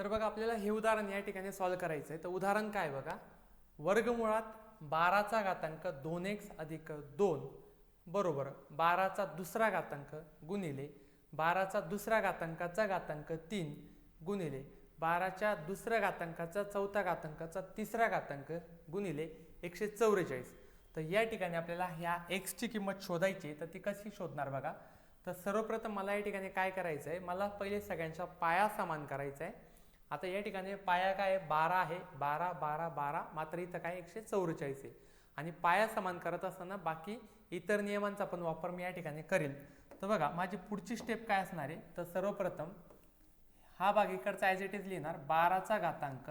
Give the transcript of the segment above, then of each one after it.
तर बघा आपल्याला हे उदाहरण या ठिकाणी सॉल्व्ह करायचं आहे तर उदाहरण काय बघा? वर्गमुळात बाराचा घातांक दोन एक्स अधिक दोन बरोबर बाराचा दुसरा घातांक गुणिले बाराचा दुसऱ्या घातांकाचा घातांक तीन गुणिले बाराच्या दुसऱ्या घातांकाचा चौथ्या घातांकाचा तिसरा घातांक गुणिले एकशे चौवेचाळीस. तर या ठिकाणी आपल्याला ह्या एक्सची किंमत शोधायची तर ती कशी शोधणार बघा? तर सर्वप्रथम मला या ठिकाणी काय करायचं आहे मला पहिले सगळ्यांचा पाया समान करायचा आहे आता या ठिकाणी पाया काय आहे? बारा आहे. बारा बारा बारा. मात्र इथं काय एकशे चौवेचाळीस आहे. आणि पाया समान करत असताना बाकी इतर नियमांचा पण वापर मी या ठिकाणी करेल. तर बघा माझी पुढची स्टेप काय असणार आहे? तर सर्वप्रथम हा भाग इकडचा ॲज इट इज लिहिणार. बाराचा घातांक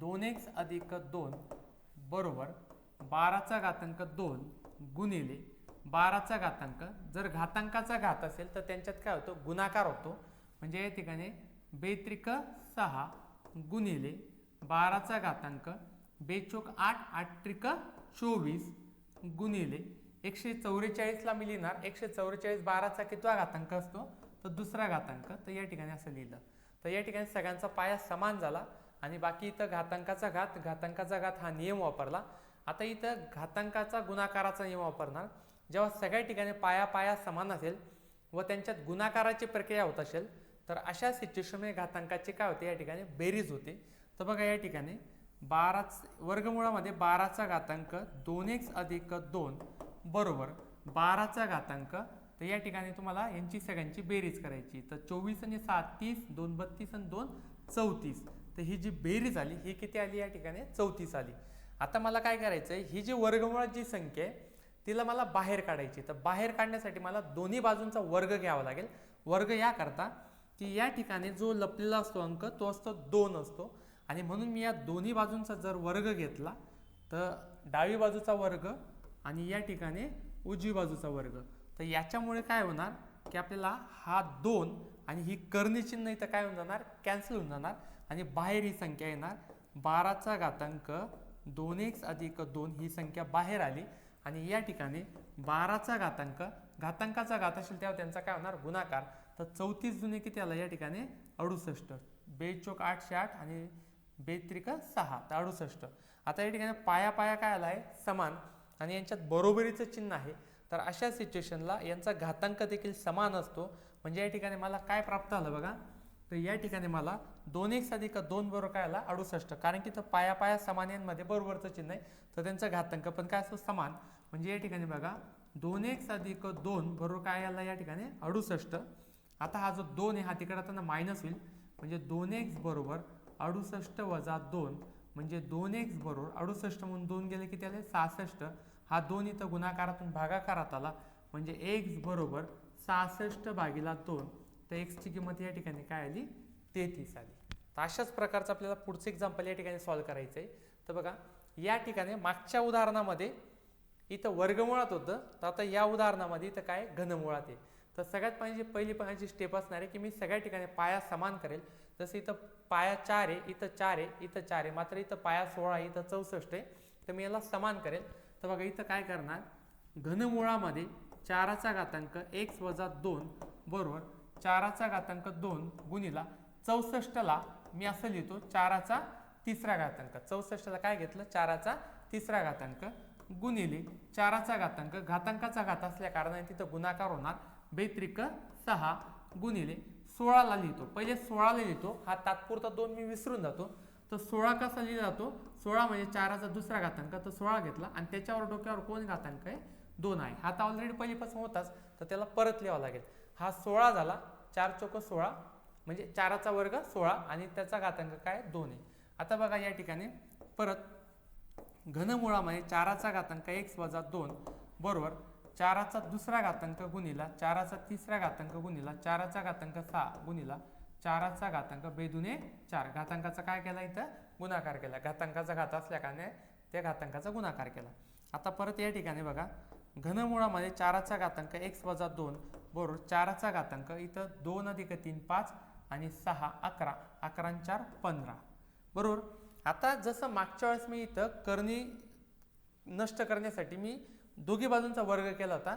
दोन एक्स अधिक दोन बरोबर बाराचा घातांक दोन गुणिले बाराचा घातांक. जर घातांकाचा घात असेल तर त्यांच्यात काय होतो? गुणाकार होतो. म्हणजे या ठिकाणी बेत्रिक सहा गुणिले बाराचा घातांक बेचोक आठ आठ त्रिक चोवीस गुणिले एकशे चौवेचाळीसला मी लिहिणार. एकशे चौवेचाळीस बाराचा कितवा घातांक असतो? तर दुसरा घातांक. तर या ठिकाणी असं लिहिलं. तर या ठिकाणी सगळ्यांचा पाया समान झाला आणि बाकी इथं घातांकाचा घात घातांकाचा घात हा नियम वापरला. आता इथं घातांकाचा गुणाकाराचा नियम वापरणार. जेव्हा सगळ्या ठिकाणी पाया पाया समान असेल व त्यांच्यात गुणाकाराची प्रक्रिया होत असेल तर अशा सिच्युएशनमध्ये घातांकाची काय होते? या ठिकाणी बेरीज होते. तर बघा या ठिकाणी बाराच वर्गमुळामध्ये बाराचा घातांक दोन एक्स अधिक दोन बरोबर बाराचा घातांक. तर या ठिकाणी तुम्हाला यांची सगळ्यांची बेरीज करायची. तर चोवीस आणि सात तीस दोन बत्तीस आणि दोन चौतीस. तर ही जी बेरीज आली ही किती आली या ठिकाणी? चौतीस आली. आता मला काय करायचं आहे ही जी वर्गमुळात जी संख्या आहे तिला मला बाहेर काढायची तर बाहेर काढण्यासाठी मला दोन्ही बाजूंचा वर्ग घ्यावा लागेल. वर्ग याकरता की या ठिकाणी जो लपलेला असतो अंक तो असतो दोन असतो. आणि म्हणून मी या दोन्ही बाजूंचा जर वर्ग घेतला तर डावी बाजूचा वर्ग आणि या ठिकाणी उजवी बाजूचा वर्ग. तर याच्यामुळे काय होणार की आपल्याला हा दोन आणि ही कर्णी चिन्ह इथं काय होऊन जाणार? कॅन्सल होऊन जाणार. आणि बाहेर ही संख्या येणार. बाराचा घातांक दोन एक्स अधिक दोन ही संख्या बाहेर आली. आणि या ठिकाणी बाराचा घातांक घातांकाचा घात असेल तेव्हा त्यांचा काय होणार? गुणाकार. तर चौतीस जुने किती आला? या ठिकाणी अडुसष्ट. बेचोक आठशे आठ आणि बेत्रिक सहा. तर अडुसष्ट. आता या ठिकाणी पाया पाया काय आला आहे समान. आणि यांच्यात बरोबरीचं चिन्ह आहे. तर अशा सिच्युएशनला यांचा घातांक देखील समान असतो. म्हणजे या ठिकाणी मला काय प्राप्त झालं बघा? तर या ठिकाणी मला दोन एक अधिक दोन बरोबर काय आला? अडुसष्ट. कारण की तर पाया पाया समान यांमध्ये बरोबरचं चिन्ह आहे. तर त्यांचा घातांक पण काय असतो? समान. म्हणजे या ठिकाणी बघा दोन एक अधिक दोन बरोबर काय आला या ठिकाणी? अडुसष्ट. आता हा जो दोन आहे हा तिकडे आता मायनस होईल. म्हणजे दोन एक्स बरोबर अडुसष्ट वजा दोन. म्हणजे दोन एक्स बरोबर अडुसष्ट म्हणून दोन गेले किती आले? सहासष्ट. हा दोन इथं गुणाकारातून भागाकारात आला. म्हणजे एक्स बरोबर सहासष्ट भागीला दोन. तर एक्सची किंमत या ठिकाणी काय आली? तेहतीस आली. तर अशाच प्रकारचं आपल्याला पुढचं एक्झाम्पल या ठिकाणी सॉल्व्ह करायचं आहे तर बघा या ठिकाणी मागच्या उदाहरणामध्ये इथं वर्गमुळात होतं तर आता या उदाहरणामध्ये इथं काय? घनमुळात आहे. तर सगळ्यात पाहिजे पहिली पाहायची स्टेप असणार आहे की मी सगळ्या ठिकाणी पाया समान करेल. जसं इथं पाया चार आहे इथं चार आहे इथं चार आहे. मात्र इथं पाया सोळा आहे इथं चौसष्ट आहे. तर मी याला समान करेल. तर बघा इथं काय करणार? घनमुळामध्ये चाराचा घातांक एक्स वजा दोन बरोबर चाराचा घातांक दोन गुणिला चौसष्टला मी असं लिहितो चाराचा तिसरा घातांक. चौसष्टला काय घेतलं? चाराचा तिसरा घातांक गुणिले चाराचा घातांक. घातांकाचा घात असल्या कारणाने तिथं गुणाकार होणार. बेत्रिक सहा गुणिले सोळाला लिहितो. पहिले सोळाला लिहितो. हा तात्पुरता दोन मी विसरून जातो. तर सोळा कसा लिहिला जातो? सोळा म्हणजे चाराचा दुसरा घातांक. तर सोळा घेतला. आणि त्याच्यावर डोक्यावर कोण घातांक आहे? दोन आहे. हा तर ऑलरेडी पहिलीपासून होताच. तर त्याला परत लिहावा लागेल. हा सोळा झाला. चार चौक सोळा म्हणजे चाराचा वर्ग सोळा आणि त्याचा घातांक काय? दोन आहे. आता बघा या ठिकाणी. परत घनमुळामध्ये चाराचा घातांक एक्स वजा दोन बरोबर चाराचा दुसरा घातांक गुणिला चाराचा तिसरा घातांक गुणिला चाराचा घातांक सहा गुणिला चाराचा घातांक बेदुने चार. घातांकाचा काय केला इथं? गुणाकार केला. घातांकाचा घात असल्या कारणे त्या घातांकाचा गुणाकार केला. आता परत या ठिकाणी बघा. घनमुळामध्ये म्हणजे चाराचा घातांक एक्स वजा दोन बरोबर चाराचा घातांक. इथं दोन अधिक तीन पाच आणि सहा अकरा. अकरा आणि चार पंधरा. बरोबर? आता जसं मागच्या वेळेस मी इथं करणी नष्ट करण्यासाठी मी दोघी बाजूंचा वर्ग केला होता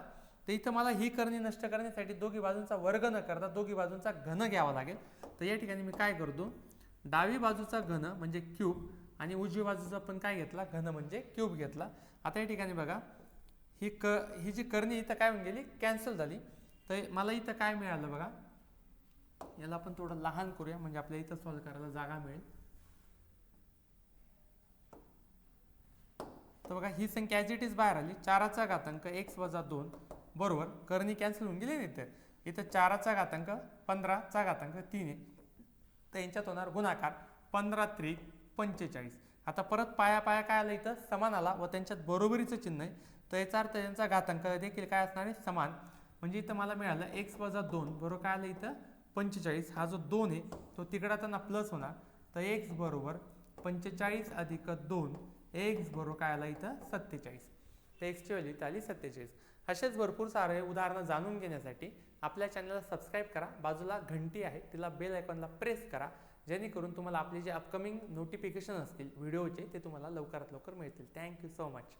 तर इथं मला ही करणी नष्ट करण्यासाठी दोघी बाजूंचा वर्ग न करता दोघी बाजूंचा घन घ्यावा लागेल. तर या ठिकाणी मी काय करतो? डावी बाजूचा घन म्हणजे क्यूब आणि उजवी बाजूचा पण काय घेतला? घन म्हणजे क्यूब घेतला. आता या ठिकाणी बघा. ही क ही जी करणी इथं काय होऊन गेली? कॅन्सल झाली. तर मला इथं काय मिळालं बघा? याला आपण थोडं लहान करूया म्हणजे आपल्या इथं सॉल्व्ह करायला जागा मिळेल. तर बघा ही संख्या ॲज इट इज बाहेर आली. चाराचा घातांक एक्स वजा दोन. बरोबर. करणी कॅन्सल होऊन गेली ना इथं? इथं चाराचा घातांक पंधराचा घातांक तीन आहे. तर यांच्यात होणार गुणाकार पंधरा त्रिक पंचेचाळीस. आता परत पाया पाया काय आलं इथं? समान आला व त्यांच्यात बरोबरीचं चिन्ह आहे. तर याचा अर्थ यांचा घातांक देखील काय असणार आहे? समान. म्हणजे इथं मला मिळालं एक्स वजा दोन. बरोबर काय आलं इथं? पंचेचाळीस. हा जो दोन आहे तो तिकडाताना प्लस होणार. तर एक्स बरोबर पंचेचाळीस अधिक दोन. एक्स बरोबर काय आला इथं? सत्तेचाळीस. तर एक्सची व्हॅल्यू इथं आली सत्तेचाळीस. असेच भरपूर सारे उदाहरणं जाणून घेण्यासाठी आपल्या चॅनलला सबस्क्राईब करा. बाजूला घंटी आहे तिला बेल आयकॉनला प्रेस करा. जेणेकरून तुम्हाला आपले जे अपकमिंग नोटिफिकेशन असतील व्हिडिओचे ते तुम्हाला लवकरात लवकर मिळतील. Thank you so much